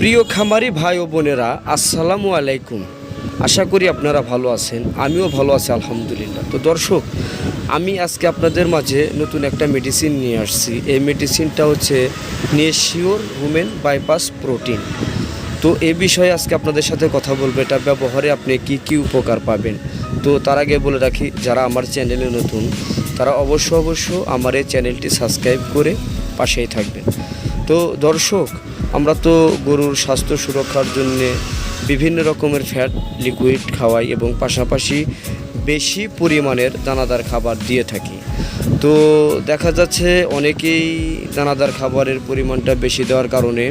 প্রিয় খামারি ভাই ও বোনেরা, আসসালামু আলাইকুম। আশা করি আপনারা ভালো আছেন, আমিও ভালো আছি, আলহামদুলিল্লাহ। তো দর্শক, আমি আজকে আপনাদের মাঝে নতুন একটা মেডিসিন নিয়ে আসছি। এই মেডিসিনটা হচ্ছে নেশিওর হুমেন বাইপাস প্রোটিন তো এ বিষয়ে আজকে আপনাদের সাথে কথা বলব, এটা ব্যবহারে আপনি কি কি উপকার পাবেন। তো তার আগে বলে রাখি, যারা আমার চ্যানেলে নতুন, তারা অবশ্য অবশ্য আমার এই চ্যানেলটি সাবস্ক্রাইব করে পাশেই থাকবেন। তো দর্শক আমরা তো গরুর স্বাস্থ্য সুরক্ষার জন্যে বিভিন্ন রকমের ফ্যাট লিকুইড খাওয়াই এবং পাশাপাশি বেশি পরিমাণের দানাদার খাবার দিয়ে থাকি। তো দেখা যাচ্ছে অনেকেই দানাদার খাবারের পরিমাণটা বেশি দেওয়ার কারণে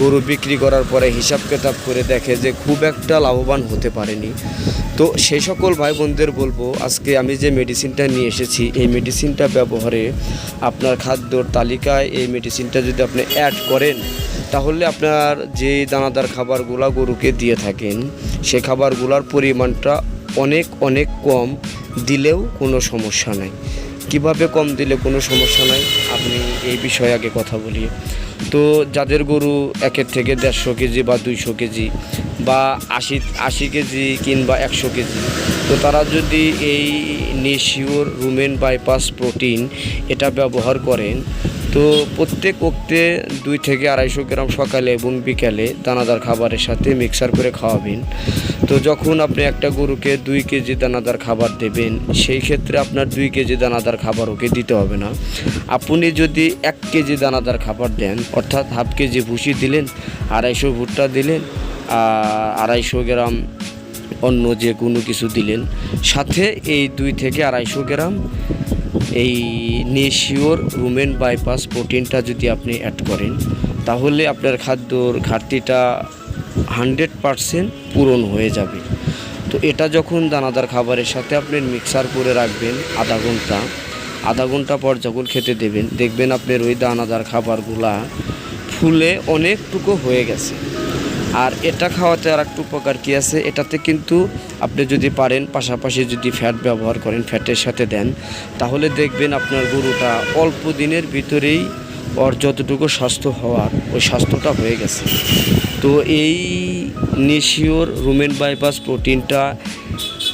গরু বিক্রি করার পরে হিসাব কেতাব করে দেখে যে খুব একটা লাভবান হতে পারেনি। তো সেই সকল ভাই বোনদের বলব, আজকে আমি যে মেডিসিনটা নিয়ে এসেছি, এই মেডিসিনটা ব্যবহারে আপনার খাদ্যর তালিকায় এই মেডিসিনটা যদি আপনি অ্যাড করেন, তাহলে আপনার যে দানাদার খাবারগুলা গরুকে দিয়ে থাকেন, সে খাবারগুলোর পরিমাণটা অনেক অনেক কম দিলেও কোনো সমস্যা নাই। কীভাবে কম দিলে কোনো সমস্যা নাই? আপনি এই বিষয়ে আগে কথা বলি তো যাদের গরু একের থেকে দেড়শো কেজি বা দুইশো কেজি বা আশি আশি কেজি কিংবা একশো কেজি, তো তারা যদি এই নেশিওর রুমেন বাইপাস প্রোটিন এটা ব্যবহার করেন, তো প্রত্যেক ওক্তে দুই থেকে আড়াইশো গ্রাম সকালে এবং বিকালে দানাদার খাবারের সাথে মিক্সার করে খাওয়াবেন। তো যখন আপনি একটা গরুকে দুই কেজি দানাদার খাবার দেবেন, সেই ক্ষেত্রে আপনার দুই কেজি দানাদার খাবার ওকে দিতে হবে না। আপনি যদি এক কেজি দানাদার খাবার দেন, অর্থাৎ হাফ কেজি ভুসি দিলেন, আড়াইশো ভুট্টা দিলেন আড়াইশো গ্রাম অন্য যে কোনো কিছু দিলেন, সাথে এই দুই থেকে আড়াইশো গ্রাম এই নেশিওর রুমেন বাইপাস প্রোটিনটা যদি আপনি অ্যাড করেন, তাহলে আপনার খাদ্যর ঘাটতিটা হান্ড্রেড পারসেন্ট পূরণ হয়ে যাবে। তো এটা যখন দানাদার খাবারের সাথে আপনি মিক্সার করে রাখবেন আধা ঘণ্টা আধা ঘণ্টা পর যখন খেতে দেবেন, দেখবেন আপনার ওই দানাদার খাবারগুলা ফুলে অনেকটুকু হয়ে গেছে। আর এটা খাওয়াতে আর একটু উপকার কী আছে? এটাতে কিন্তু আপনি যদি পারেন, পাশাপাশি যদি ফ্যাট ব্যবহার করেন ফ্যাটের সাথে দেন, তাহলে দেখবেন আপনার গরুটা অল্প দিনের ভিতরেই ওর যতটুকু স্বাস্থ্য হওয়ার ওই স্বাস্থ্যটা হয়ে গেছে। তো এই নেশিওর rumen bypass প্রোটিনটা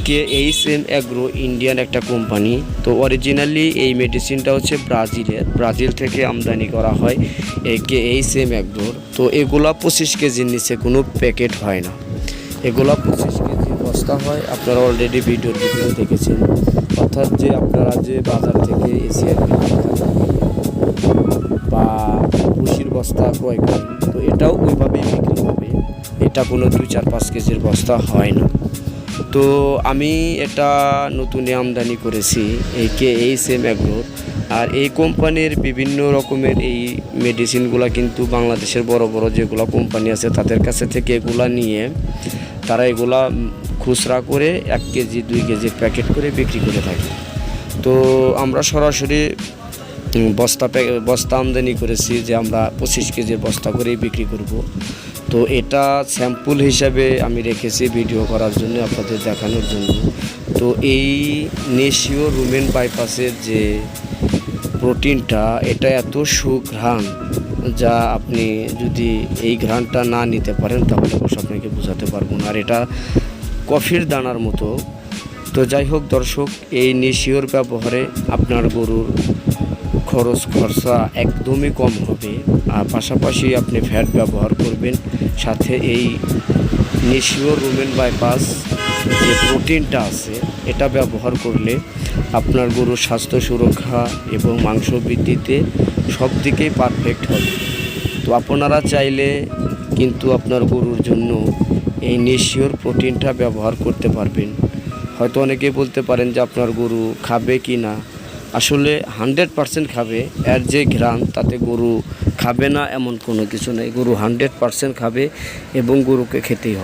K H M agro Indian একটা কোম্পানি তো অরিজিনালি এই মেডিসিনটা হচ্ছে ব্রাজিলের ব্রাজিল থেকে আমদানি করা হয় এই কে এইচ এম অ্যাগ্রোর তো এগুলা পঁচিশ কেজির নিচে কোনো প্যাকেট হয় না। এগুলা পঁচিশ কেজি বস্তা হয়। আপনারা অলরেডি ভিডিওর ভিতরে দেখেছেন। অর্থাৎ যে আপনারা যে বাজার থেকে এশিয়ার বা ভুসির বস্তা ক্রয় করেন তো এটাও ওইভাবেই বিক্রি হবে। এটা কোনো দুই চার পাঁচ কেজির বস্তা হয় না। তো আমি এটা নতুন আমদানি করেছি এই কে এই সেম অ্যাগ্রোর আর এই কোম্পানির বিভিন্ন রকমের এই মেডিসিনগুলো কিন্তু বাংলাদেশের বড় বড় যেগুলো কোম্পানি আছে তাদের কাছে থেকে এগুলা নিয়ে তারা এগুলা খুচরা করে এক কেজি, দুই কেজি প্যাকেট করে বিক্রি করে থাকে। তো আমরা সরাসরি বস্তা বস্তা আমদানি করেছি যে আমরা পঁচিশ কেজির বস্তা করেই বিক্রি করব। তো এটা স্যাম্পল হিসাবে আমি রেখেছি ভিডিও করার জন্য, আপনাদের দেখানোর জন্য। তো এই নেশিও রুমেন বাইপাসের যে প্রোটিনটা, এটা এত সুঘ্রাণ যা আপনি যদি এই ঘ্রাণটা না নিতে পারেন, তাহলে অবশ্য আপনাকে বোঝাতে পারব না। আর এটা কফির দানার মতো। তো যাই হোক দর্শক, এই নেশিওর ব্যবহারে আপনার গরুর খরচ খরচা একদমই কম হবে। আর পাশাপাশি আপনি ফ্যাট ব্যবহার করবেন। সাথে এই নেশিওর রুমেন বাইপাস যে প্রোটিনটা আছে, এটা ব্যবহার করলে আপনার গরুর স্বাস্থ্য সুরক্ষা এবং মাংস বৃদ্ধিতে সব দিকেই পারফেক্ট হবে। তো আপনারা চাইলে কিন্তু আপনার গরুর জন্য এই নেশিওর প্রোটিনটা ব্যবহার করতে পারবেন। হয়তো অনেকেই বলতে পারেন যে আপনার গরু খাবে কি না আসলে হান্ড্রেড পারসেন্ট খাবে, এর যে ঘ্রাণ তাতে গরু খাবে না এমন কোনো কিছু নেই। গরু হান্ড্রেড পারসেন্ট খাবে এবং গরুকে খেতেই হবে।